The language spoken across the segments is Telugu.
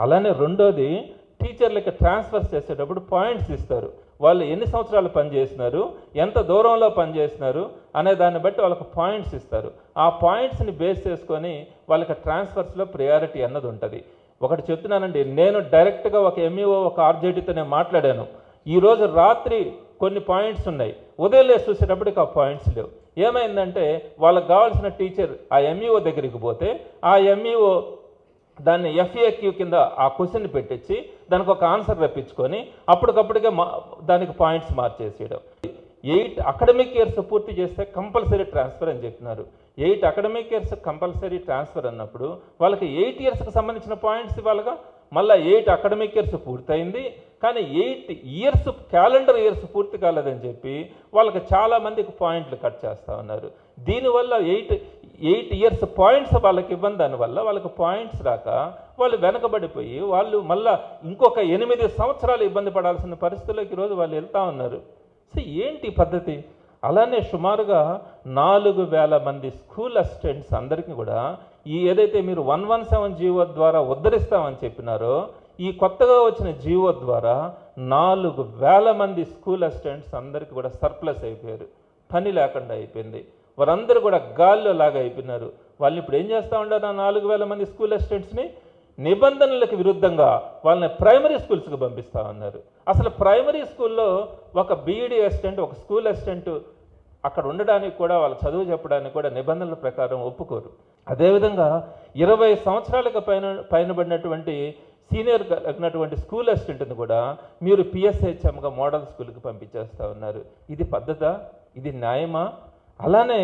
అలానే రెండోది టీచర్లకి ట్రాన్స్ఫర్ చేసేటప్పుడు పాయింట్స్ ఇస్తారు. వాళ్ళు ఎన్ని సంవత్సరాలు పనిచేసినారు ఎంత దూరంలో పనిచేసినారు అనే దాన్ని బట్టి వాళ్ళకి పాయింట్స్ ఇస్తారు. ఆ పాయింట్స్ని బేస్ చేసుకొని వాళ్ళకి ట్రాన్స్ఫర్స్లో ప్రయారిటీ అన్నది ఉంటుంది. ఒకటి చెప్తున్నానండి నేను డైరెక్ట్గా ఒక ఎంఈఓ ఒక ఆర్జేడీతో నేను మాట్లాడాను. ఈరోజు రాత్రి కొన్ని పాయింట్స్ ఉన్నాయి. ఉదయం లేసి చూసేటప్పటికి ఆ పాయింట్స్ లేవు. ఏమైందంటే వాళ్ళకి కావాల్సిన టీచర్ ఆ ఎంఈఓ దగ్గరికి పోతే ఆ ఎంఈఓ దాన్ని ఎఫ్ఏక్యూ కింద ఆ క్వశ్చన్ పెట్టించి దానికి ఒక ఆన్సర్ రప్పించుకొని అప్పటికప్పటికే మా దానికి పాయింట్స్ మార్చేసేయడం. ఎయిట్ అకాడమిక్ ఇయర్స్ పూర్తి చేస్తే కంపల్సరీ ట్రాన్స్ఫర్ అని చెప్పినారు. Eight academic years compulsory transfer అన్నప్పుడు వాళ్ళకి ఎయిట్ ఇయర్స్కి సంబంధించిన పాయింట్స్ ఇవ్వాలిగా. మళ్ళీ ఎయిట్ అకాడమిక్ ఇయర్స్ పూర్తయింది. కానీ ఎయిట్ ఇయర్స్ క్యాలెండర్ ఇయర్స్ పూర్తి కాలేదని చెప్పి వాళ్ళకి చాలామందికి పాయింట్లు కట్ చేస్తూ ఉన్నారు. దీనివల్ల ఎయిట్ ఎయిట్ ఇయర్స్ పాయింట్స్ వాళ్ళకి ఇవ్వని దానివల్ల వాళ్ళకి పాయింట్స్ రాక వాళ్ళు వెనకబడిపోయి వాళ్ళు మళ్ళా ఇంకొక ఎనిమిది సంవత్సరాలు ఇబ్బంది పడాల్సిన పరిస్థితుల్లోకి ఈరోజు వాళ్ళు వెళ్తా ఉన్నారు. సో ఏంటి ఈ పద్ధతి? అలానే సుమారుగా నాలుగు వేల మంది స్కూల్ అసిస్టెంట్స్ అందరికీ కూడా ఈ ఏదైతే మీరు వన్ వన్ సెవెన్ జీవో ద్వారా ఉద్ధరిస్తామని చెప్పినారో ఈ కొత్తగా వచ్చిన జీవో ద్వారా నాలుగు వేల మంది స్కూల్ అసిస్టెంట్స్ అందరికీ కూడా సర్ప్లస్ అయిపోయారు. పని లేకుండా అయిపోయింది. వారందరూ కూడా గాల్లో లాగా అయిపోయినారు. వాళ్ళు ఇప్పుడు ఏం చేస్తూ ఉండారు ఆ నాలుగు వేల మంది స్కూల్ అసిస్టెంట్స్ని నిబంధనలకు విరుద్ధంగా వాళ్ళని ప్రైమరీ స్కూల్స్కి పంపిస్తూ ఉన్నారు. అసలు ప్రైమరీ స్కూల్లో ఒక బీఈడీ అసిస్టెంట్ ఒక స్కూల్ అసిస్టెంట్ అక్కడ ఉండడానికి కూడా వాళ్ళ చదువు చెప్పడానికి కూడా నిబంధనల ప్రకారం ఒప్పుకోరు. అదేవిధంగా ఇరవై సంవత్సరాలకు పైన పైనబడినటువంటి సీనియర్ కలిగినటువంటి స్కూల్ అసిస్టెంట్ని కూడా మీరు పిఎస్హెచ్ఎంగా మోడల్ స్కూల్కి పంపించేస్తూ ఉన్నారు. ఇది పద్ధత? ఇది న్యాయమా? అలానే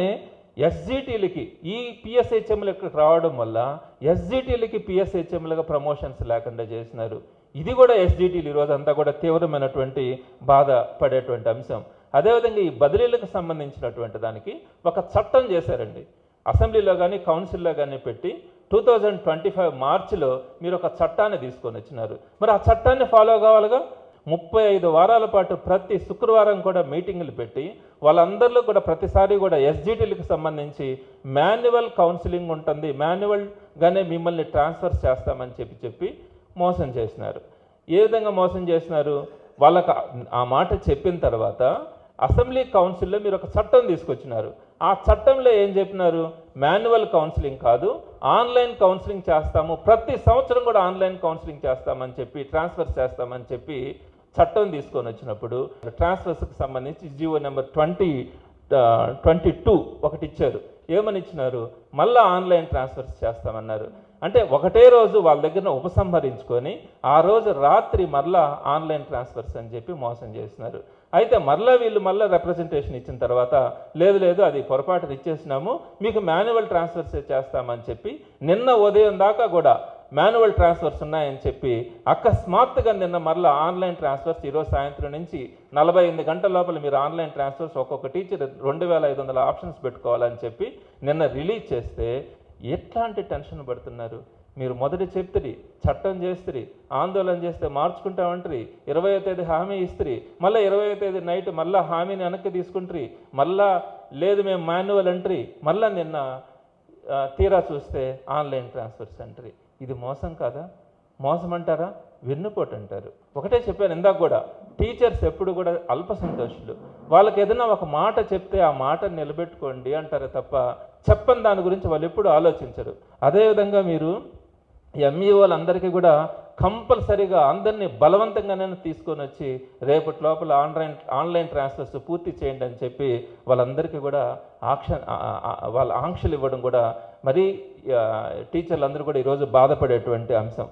ఎస్జిటీలకి ఈ పిఎస్హెచ్ఎంలకు రావడం వల్ల ఎస్జిటీలకి పిఎస్హెచ్ఎంలుగా ప్రమోషన్స్ లేకుండా చేసినారు. ఇది కూడా ఎస్జిటీలు ఈరోజు అంతా కూడా తీవ్రమైనటువంటి బాధ పడేటువంటి అంశం. అదేవిధంగా ఈ బదిలీలకు సంబంధించినటువంటి దానికి ఒక చట్టం చేశారండి. అసెంబ్లీలో కానీ కౌన్సిల్లో కానీ పెట్టి టూ థౌజండ్ ట్వంటీ ఫైవ్ మార్చిలో మీరు ఒక చట్టాన్ని తీసుకొని వచ్చినారు. మరి ఆ చట్టాన్ని ఫాలో కావాలిగా? ముప్పై ఐదు వారాల పాటు ప్రతి శుక్రవారం కూడా మీటింగులు పెట్టి వాళ్ళందరిలో కూడా ప్రతిసారి కూడా ఎస్జిటీలకు సంబంధించి మాన్యువల్ కౌన్సిలింగ్ ఉంటుంది. మాన్యువల్గానే మిమ్మల్ని ట్రాన్స్ఫర్ చేస్తామని చెప్పి చెప్పి మోసం చేసినారు. ఏ విధంగా మోసం చేసినారు? వాళ్ళకు ఆ మాట చెప్పిన తర్వాత అసెంబ్లీ కౌన్సిల్లో మీరు ఒక చట్టం తీసుకొచ్చినారు. ఆ చట్టంలో ఏం చెప్పినారు? మాన్యువల్ కౌన్సిలింగ్ కాదు ఆన్లైన్ కౌన్సిలింగ్ చేస్తాము. ప్రతి సంవత్సరం కూడా ఆన్లైన్ కౌన్సిలింగ్ చేస్తామని చెప్పి ట్రాన్స్ఫర్ చేస్తామని చెప్పి చట్టం తీసుకొని వచ్చినప్పుడు ట్రాన్స్ఫర్స్కి సంబంధించి GO number twenty twenty two ఒకటి ఇచ్చారు. ఏమని ఇచ్చినారు? మళ్ళీ ఆన్లైన్ ట్రాన్స్ఫర్స్ చేస్తామన్నారు. అంటే ఒకటే రోజు వాళ్ళ దగ్గర ఉపసంహరించుకొని ఆ రోజు రాత్రి మళ్ళా ఆన్లైన్ ట్రాన్స్ఫర్స్ అని చెప్పి మోసం చేసినారు. అయితే మళ్ళీ వీళ్ళు మళ్ళీ రిప్రజెంటేషన్ ఇచ్చిన తర్వాత లేదు లేదు అది పొరపాటు ఇచ్చేసినాము మీకు మాన్యువల్ ట్రాన్స్ఫర్స్ చేస్తామని చెప్పి నిన్న ఉదయం దాకా కూడా మాన్యువల్ ట్రాన్స్ఫర్స్ ఉన్నాయని చెప్పి అకస్మాత్తుగా నిన్న మరలా ఆన్లైన్ ట్రాన్స్ఫర్స్ ఈరోజు సాయంత్రం నుంచి నలభై ఎనిమిది గంటల లోపల మీరు ఆన్లైన్ ట్రాన్స్ఫర్స్ ఒక్కొక్క టీచర్ రెండు వేల ఐదు వందల ఆప్షన్స్ పెట్టుకోవాలని చెప్పి నిన్న రిలీజ్ చేస్తే ఎట్లాంటి టెన్షన్ పడుతున్నారు? మీరు మొదటి చెప్తిరి చట్టం చేస్తిరి ఆందోళన చేస్తే మార్చుకుంటామంటారు ఇరవై తేదీ హామీ ఇస్త్రి మళ్ళీ ఇరవై తేదీ నైట్ మళ్ళీ హామీని వెనక్కి తీసుకుంటారు మళ్ళా లేదు మేము మాన్యువల్ అంటారు మళ్ళీ నిన్న తీరా చూస్తే ఆన్లైన్ ట్రాన్స్ఫర్స్ అంటారు. ఇది మోసం కాదా? మోసం అంటారా వెన్నుపోటు అంటారు. ఒకటే చెప్పాను ఇందాక కూడా టీచర్స్ ఎప్పుడు కూడా అల్ప సంతోషులు. వాళ్ళకి ఏదైనా ఒక మాట చెప్తే ఆ మాట నిలబెట్టుకోండి అంటారు తప్ప చెప్పని దాని గురించి వాళ్ళు ఎప్పుడు ఆలోచించరు. అదేవిధంగా మీరు ఎంఈఓలందరికీ కూడా కంపల్సరీగా అందరినీ బలవంతంగానే తీసుకొని వచ్చి రేపటి లోపల ఆన్లైన్ ఆన్లైన్ ట్రాన్స్ఫర్స్ పూర్తి చేయండి అని చెప్పి వాళ్ళందరికీ కూడా ఆక్ష వాళ్ళ ఆంక్షలు ఇవ్వడం కూడా మరీ టీచర్లు అందరూ కూడా ఈరోజు బాధపడేటువంటి అంశం.